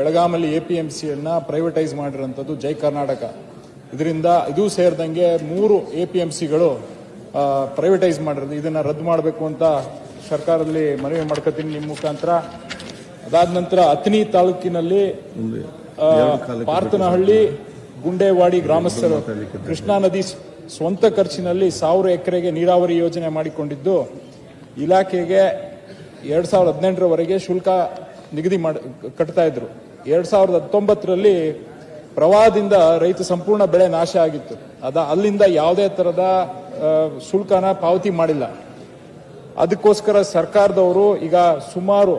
ಬೆಳಗಾಮಲ್ಲಿ A P M ಸಿಯನ್ನು privatise ಮಾಡಿರೋಂಥದ್ದು ಜೈ ಕರ್ನಾಟಕ. ಇದರಿಂದ ಇದು ಸೇರಿದಂಗೆ ಮೂರು ಎ ಪಿ ಎಂ ಸಿಗಳು ಪ್ರೈವೇಟೈಸ್ ಮಾಡಿರೋದು. ಇದನ್ನ ರದ್ದು ಮಾಡಬೇಕು ಅಂತ ಸರ್ಕಾರದಲ್ಲಿ ಮನವಿ ಮಾಡ್ಕೋತೀನಿ ನಿಮ್ಮ ಮುಖಾಂತರ. ಅದಾದ ನಂತರ ಅತ್ನಿ ತಾಲೂಕಿನಲ್ಲಿ ಪಾರ್ಥನಹಳ್ಳಿ, ಗುಂಡೇವಾಡಿ ಗ್ರಾಮಸ್ಥರು, ಕೃಷ್ಣಾ ನದಿ ಸ್ವಂತ ಖರ್ಚಿನಲ್ಲಿ ಸಾವಿರ ಎಕರೆಗೆ ನೀರಾವರಿ ಯೋಜನೆ ಮಾಡಿಕೊಂಡಿದ್ದು, ಇಲಾಖೆಗೆ ಎರಡ್ ಸಾವಿರದ ಹದಿನೆಂಟರವರೆಗೆ ಶುಲ್ಕ ನಿಗದಿ ಮಾಡಿ, ಕಟ್ತಾ ಇದ್ರು. ಎರಡ್ ಸಾವಿರದ ಹತ್ತೊಂಬತ್ತರಲ್ಲಿ ಪ್ರವಾಹದಿಂದ ರೈತ ಸಂಪೂರ್ಣ ಬೆಳೆ ನಾಶ ಆಗಿತ್ತು. ಅದ ಅಲ್ಲಿಂದ ಯಾವುದೇ ತರದ ಶುಲ್ಕನ ಪಾವತಿ ಮಾಡಿಲ್ಲ. ಅದಕ್ಕೋಸ್ಕರ ಸರ್ಕಾರದವರು ಈಗ ಸುಮಾರು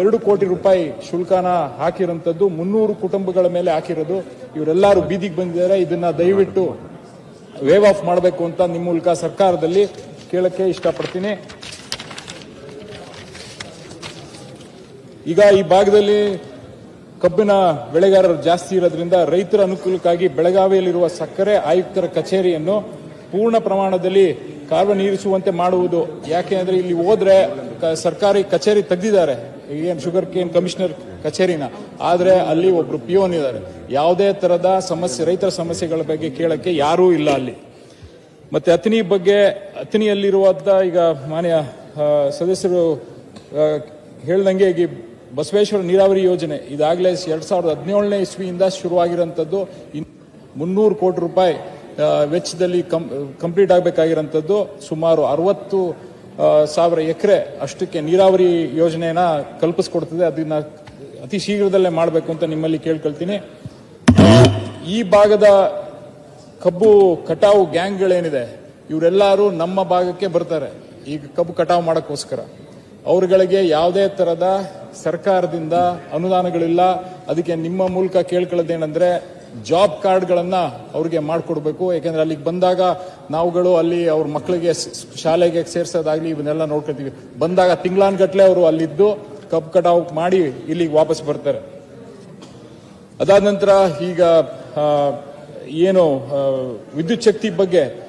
ಎರಡು ಕೋಟಿ ರೂಪಾಯಿ ಶುಲ್ಕನ ಹಾಕಿರೋಂಥದ್ದು ಮುನ್ನೂರು ಕುಟುಂಬಗಳ ಮೇಲೆ ಹಾಕಿರೋದು. ಇವರೆಲ್ಲರೂ ಬೀದಿಗೆ ಬಂದಿದ್ದಾರೆ. ಇದನ್ನ ದಯವಿಟ್ಟು ವೇವ್ ಆಫ್ ಮಾಡಬೇಕು ಅಂತ ನಿಮ್ಮ ಮೂಲಕ ಸರ್ಕಾರದಲ್ಲಿ ಕೇಳಕ್ಕೆ ಇಷ್ಟಪಡ್ತೀನಿ. ಈಗ ಈ ಭಾಗದಲ್ಲಿ ಕಬ್ಬಿನ ಬೆಳೆಗಾರರು ಜಾಸ್ತಿ ಇರೋದ್ರಿಂದ ರೈತರ ಅನುಕೂಲಕ್ಕಾಗಿ ಬೆಳಗಾವಿಯಲ್ಲಿರುವ ಸಕ್ಕರೆ ಆಯುಕ್ತರ ಕಚೇರಿಯನ್ನು ಪೂರ್ಣ ಪ್ರಮಾಣದಲ್ಲಿ ಕಾರ್ಯನಿರ್ವಹಿಸುವಂತೆ ಮಾಡುವುದು. ಯಾಕೆ ಅಂದರೆ ಇಲ್ಲಿ ಹೋದ್ರೆ ಸರ್ಕಾರಿ ಕಚೇರಿ ತೆಗೆದಿದ್ದಾರೆ. ಏನು ಶುಗರ್ ಕೇನ್ ಕಮಿಷನರ್ ಕಚೇರಿನ. ಆದರೆ ಅಲ್ಲಿ ಒಬ್ರು ಪಿಯೋನ್ ಇದ್ದಾರೆ. ಯಾವುದೇ ತರದ ಸಮಸ್ಯೆ, ರೈತರ ಸಮಸ್ಯೆಗಳ ಬಗ್ಗೆ ಕೇಳಕ್ಕೆ ಯಾರೂ ಇಲ್ಲ ಅಲ್ಲಿ. ಮತ್ತೆ ಅತಿನಿ ಬಗ್ಗೆ ಅತನಿಯಲ್ಲಿರುವಂತ ಈಗ ಮಾನ್ಯ ಸದಸ್ಯರು ಹೇಳ್ದಂಗೆ ಈ ಬಸವೇಶ್ವರ ನೀರಾವರಿ ಯೋಜನೆ ಇದಾಗಲೇ ಎರಡು ಸಾವಿರದ ಹದಿನೇಳನೇ ಇಸ್ವಿಯಿಂದ ಶುರುವಾಗಿರೋಂಥದ್ದು ಇನ್ ಮುನ್ನೂರು ಕೋಟಿ ರೂಪಾಯಿ ವೆಚ್ಚದಲ್ಲಿ ವೆಚ್ಚದಲ್ಲಿ ಕಂಪ್ಲೀಟ್ ಆಗಬೇಕಾಗಿರೋಂಥದ್ದು ಸುಮಾರು ಅರವತ್ತು ಸಾವಿರ ಎಕರೆ ಅಷ್ಟಕ್ಕೆ ನೀರಾವರಿ ಯೋಜನೆಯನ್ನ ಕಲ್ಪಿಸ್ಕೊಡ್ತದೆ. ಅದನ್ನ ಅತಿ ಶೀಘ್ರದಲ್ಲೇ ಮಾಡಬೇಕು ಅಂತ ನಿಮ್ಮಲ್ಲಿ ಕೇಳ್ಕೊಳ್ತೀನಿ. ಈ ಭಾಗದ ಕಬ್ಬು ಕಟಾವು ಗ್ಯಾಂಗ್ಗಳೇನಿದೆ, ಇವರೆಲ್ಲರೂ ನಮ್ಮ ಭಾಗಕ್ಕೆ ಬರ್ತಾರೆ. ಈಗ ಕಬ್ಬು ಕಟಾವು ಮಾಡೋಕ್ಕೋಸ್ಕರ. ಅವರುಗಳಿಗೆ ಯಾವುದೇ ತರದ ಸರ್ಕಾರದಿಂದ ಅನುದಾನಗಳಿಲ್ಲ. ಅದಕ್ಕೆ ನಿಮ್ಮ ಮೂಲಕ ಕೇಳ್ಕೊಳ್ಳೋದೇನೆಂದ್ರೆ ಜಾಬ್ ಕಾರ್ಡ್ಗಳನ್ನು ಅವ್ರಿಗೆ ಮಾಡಿಕೊಡ್ಬೇಕು. ಯಾಕಂದ್ರೆ ಅಲ್ಲಿಗೆ ಬಂದಾಗ ನಾವುಗಳು ಅಲ್ಲಿ ಅವ್ರ ಮಕ್ಕಳಿಗೆ ಶಾಲೆಗೆ ಸೇರ್ಸೋದಾಗ್ಲಿ ಇವನ್ನೆಲ್ಲ ನೋಡ್ಕೊತೀವಿ ಬಂದಾಗ ತಿಂಗಳಾನ್ಗಟ್ಲೆ ಅವರು ಅಲ್ಲಿದ್ದು ಕಬ್ಬು ಕಟಾವು ಮಾಡಿ ಇಲ್ಲಿಗೆ ವಾಪಸ್ ಬರ್ತಾರೆ. ಅದಾದ ನಂತರ ಈಗ ಏನು ವಿದ್ಯುತ್ ಶಕ್ತಿ ಬಗ್ಗೆ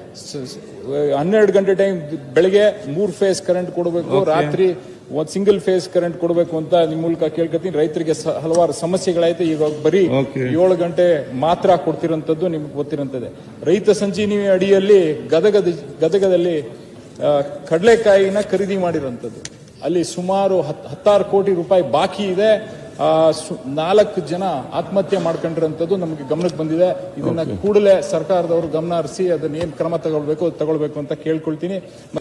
ಹನ್ನೆರಡು ಗಂಟೆ ಟೈಮ್ ಬೆಳಗ್ಗೆ ಮೂರ್ ಫೇಸ್ ಕರೆಂಟ್ ಕೊಡಬೇಕು ರಾತ್ರಿ ಒಂದು ಸಿಂಗಲ್ ಫೇಸ್ ಕರೆಂಟ್ ಕೊಡಬೇಕು ಅಂತ ನಿಮ್ ಮೂಲಕ ಕೇಳ್ಕೊತೀನಿ ರೈತರಿಗೆ ಹಲವಾರು ಸಮಸ್ಯೆಗಳಾಯ್ತು. ಇವಾಗ ಬರೀ. ಏಳು ಗಂಟೆ ಮಾತ್ರ ಕೊಡ್ತಿರೋಂಥದ್ದು ನಿಮ್ಗೆ ಗೊತ್ತಿರೋಂಥದ್ದೇ. ರೈತ ಸಂಜೀವಿನಿ ಅಡಿಯಲ್ಲಿ ಗದಗದ ಗದಗದಲ್ಲಿ ಕಡಲೆಕಾಯಿನ ಖರೀದಿ ಮಾಡಿರೋಂಥದ್ದು. ಅಲ್ಲಿ ಸುಮಾರು ಹತ್- ಹತ್ತಾರು ಕೋಟಿ ರೂಪಾಯಿ ಬಾಕಿ ಇದೆ. ನಾಲ್ಕು ಜನ ಆತ್ಮಹತ್ಯೆ ಮಾಡ್ಕೊಂಡಿರೋಂಥದ್ದು ನಮಗೆ ಗಮನಕ್ಕೆ ಬಂದಿದೆ. ಇದನ್ನ ಕೂಡಲೇ ಸರ್ಕಾರದವರು ಗಮನ ಹರಿಸಿ ಅದನ್ನ ಏನ್ ಕ್ರಮ ತಗೊಳ್ಬೇಕು ತಗೊಳ್ಬೇಕು ಅಂತ ಕೇಳ್ಕೊಳ್ತೀನಿ.